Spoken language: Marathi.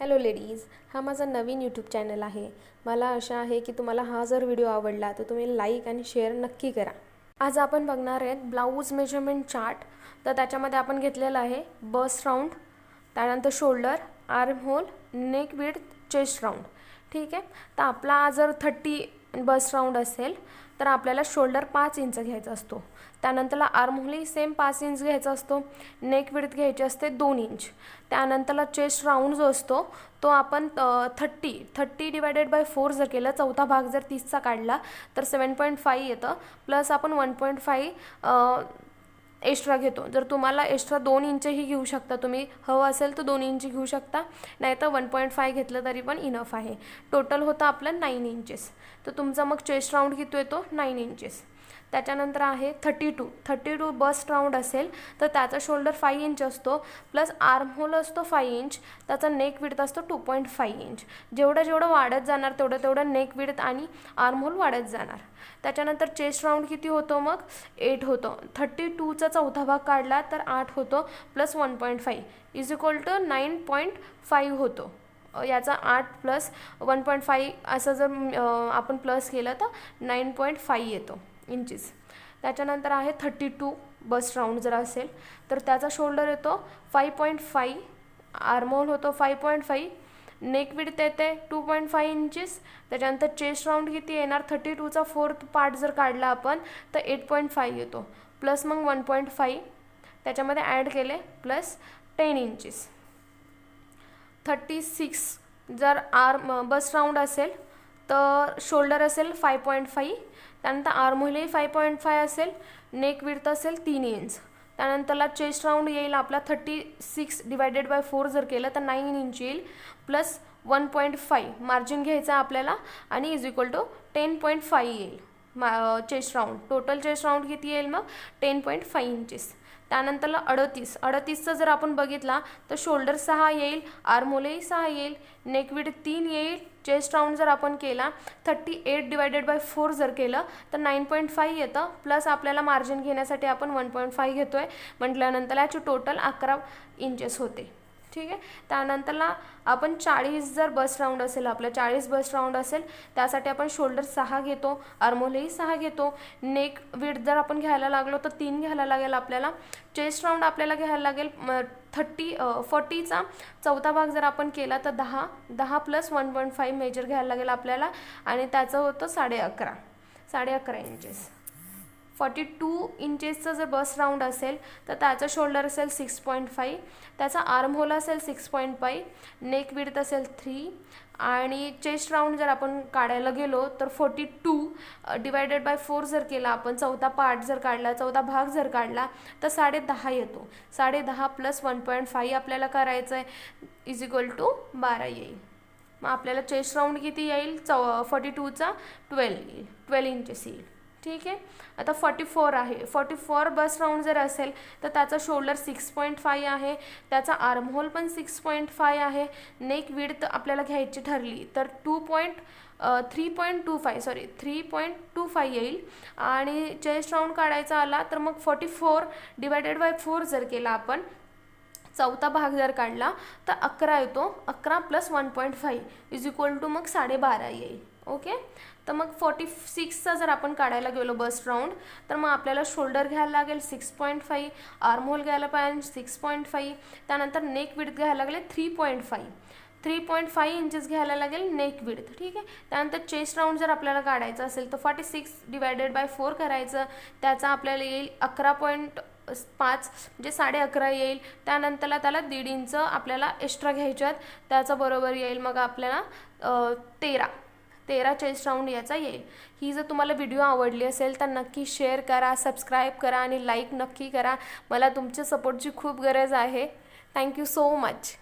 हॅलो लेडीज हा माझा नवीन यूट्यूब चॅनल आहे. मला आशा आहे की तुम्हाला हा जर व्हिडिओ आवडला तर तुम्ही लाईक आणि शेअर नक्की करा. आज आपण बघणार आहेत ब्लाऊज मेजरमेंट चार्ट तर त्याच्यामध्ये आपण घेतलेलं आहे बस राऊंड त्यानंतर shoulder arm hole neck width chest round ठीक आहे? तर आपला जर थर्टी बस राऊंड असेल तर आपल्याला शोल्डर पाच इंच घ्यायचा असतो. त्यानंतरला आर्महोली सेम पाच इंच घ्यायचा असतो. नेक विडथ घ्यायची असते दोन इंच. त्यानंतरला चेस्ट राऊंड जो असतो तो आपण thirty thirty divided by four जर केलं चौथा भाग जर तीसचा काढला तर सेवन पॉईंट फाय येतं. प्लस आपण वन पॉईंट फाय एक्स्ट्रा घेतो. जर तुम्हाला एक्स्ट्रा दोन इंचही घेऊ शकता तुम्ही हवं असेल तर दोन इंच घेऊ शकता नाही तर वन पॉईंट फाय घेतलं तरी पण इनफ आहे. टोटल होतं आपलं नाईन इंचेस तर तुमचा मग चेस्ट राऊंड किती येतो नाईन इंचेस त्याच्यानंतर आहे thirty two thirty two bust round असेल तर त्याचा शोल्डर फाय इंच असतो प्लस आर्म होल असतो फाय इंच त्याचा नेक विड्थ असतो टू पॉईंट फाय इंच जेवढं जेवढं वाढत जाणार तेवढं तेवढं नेक विड्थ आणि आर्म होल वाढत जाणार. त्याच्यानंतर चेस्ट राऊंड किती होतो मग? एट होतो. थर्टी टूचा चौथा भाग काढला तर आठ होतो plus one point five is equal to nine point five होतो. याचा आठ प्लस वन पॉईंट फाईव्ह असं जर आपण प्लस केलं तर नाईन पॉईंट फाईव्ह येतो इंचीस त्याच्यानंतर आहे थर्टी टू बस राऊंड जर असेल तर त्याचा शोल्डर येतो फाईव्ह पॉईंट फाईव्ह आर्मोल होतो five point five neck width येते टू पॉईंट फाईव्ह इंचीस त्याच्यानंतर चेस्ट राऊंड किती येणार? थर्टी टूचा फोर्थ पार्ट जर काढला आपण तर एट पॉईंट फाईव्ह येतो. प्लस मग वन पॉईंट फाईव्ह. त्याच्यामध्ये ॲड केले plus ten inches. Thirty six जर आर्म बस राऊंड असेल तर शोल्डर असेल फाय पॉईंट फाईव्ह. त्यानंतर आर्मोलही फाय पॉईंट फाय असेल नेक विड्थ असेल तीन इंच. त्यानंतरला चेस्ट राऊंड येईल आपला thirty six divided by four जर केलं तर नाईन इंच येईल plus one point five. Margin घ्यायचं आपल्याला आणि is equal to ten point five येईल. मा chest round total chest round किती येईल मग? टेन पॉईंट फाईव्ह इंचेस त्यानंतरला अडतीस. अडतीसचं जर आपण बघितला तर शोल्डर सहा येईल आर्मोलेही सहा येईल नेकविड तीन येईल. चेस्ट राऊंड जर आपण केला thirty eight divided by four जर केलं तर नाईन पॉईंट फाईव्ह येतं. प्लस आपल्याला मार्जिन घेण्यासाठी आपण वन पॉईंट फाईव्ह घेतो आहे म्हटल्यानंतर याची टोटल अकरा इंचेस होते. ठीक आहे? त्यानंतरला आपण चाळीस जर बस राऊंड असेल आपलं चाळीस बस राऊंड असेल त्यासाठी आपण शोल्डर सहा घेतो आर्मोलही सहा घेतो. नेक विड जर आपण घ्यायला लागलो तर तीन घ्यायला लागेल आपल्याला. चेस्ट राऊंड आपल्याला घ्यायला लागेल थर्टी फोर्टीचा चौथा भाग जर आपण केला तर दहा दहा plus one point five measure घ्यायला लागेल आपल्याला. आणि त्याचं होतं साडे अकरा. साडे अकरा इंचेस फॉर्टी टू इंचेसचं जर बस राऊंड असेल तर त्याचं शोल्डर असेल सिक्स पॉईंट फाईव्ह त्याचा आर्म होल असेल six point five neck width असेल थ्री आणि चेस्ट राऊंड जर आपण काढायला गेलो तर forty two divided by four जर केला आपण चौथा पार्ट जर काढला चौथा भाग जर काढला तर साडे दहा येतो. साडे दहा प्लस वन पॉईंट फाईव्ह आपल्याला करायचं आहे इज इक्वल टू बारा येईल. मग आपल्याला चेस्ट राऊंड किती येईल? चौ फोर्टी टूचा ट्वेल्व येईल. ट्वेल्व इंचेस येईल. ठीक आहे? आता फॉर्टी फोर आहे. फॉर्टी फोर बस राऊंड जर असेल तर त्याचा शोल्डर सिक्स पॉईंट फाय आहे. त्याचा आर्महोल पण सिक्स पॉईंट फाय आहे. नेक विड्थ आपल्याला घ्यायची ठरली तर two point three point two five sorry three point two five येईल. आणि चेस्ट राऊंड काढायचा आला तर मग forty four divided by four जर केला आपण चौथा भाग जर काढला तर अकरा येतो. अकरा plus one point five is equal to मग साडेबारा येईल. ओके? तर मग फॉर्टी सिक्सचा जर आपण काढायला गेलो बस राऊंड तर मग आपल्याला शोल्डर घ्यायला लागेल सिक्स पॉईंट फाईव्ह आर्महोल घ्यायला पाहिजे सिक्स पॉईंट फाईव्ह त्यानंतर नेक विड्थ घ्यायला लागेल three point five three point five inches घ्यायला लागेल नेक विड्थ ठीक आहे? त्यानंतर चेस्ट राऊंड जर आपल्याला काढायचं असेल तर forty six divided by four करायचं. त्याचा आपल्याला येईल अकरा पॉईंट पाच म्हणजे साडे अकरा येईल. त्यानंतरला त्याला दीड इंच आपल्याला एक्स्ट्रा घ्यायच्यात. त्याचा बरोबर येईल मग आपल्याला तेरा. तेरा चेस्ट राऊंड याचा येईल. ही जर तुम्हाला व्हिडिओ आवडली असेल तर नक्की शेअर करा सबस्क्राईब करा आणि लाईक नक्की करा. मला तुमच्या सपोर्टची खूप गरज आहे. Thank you so much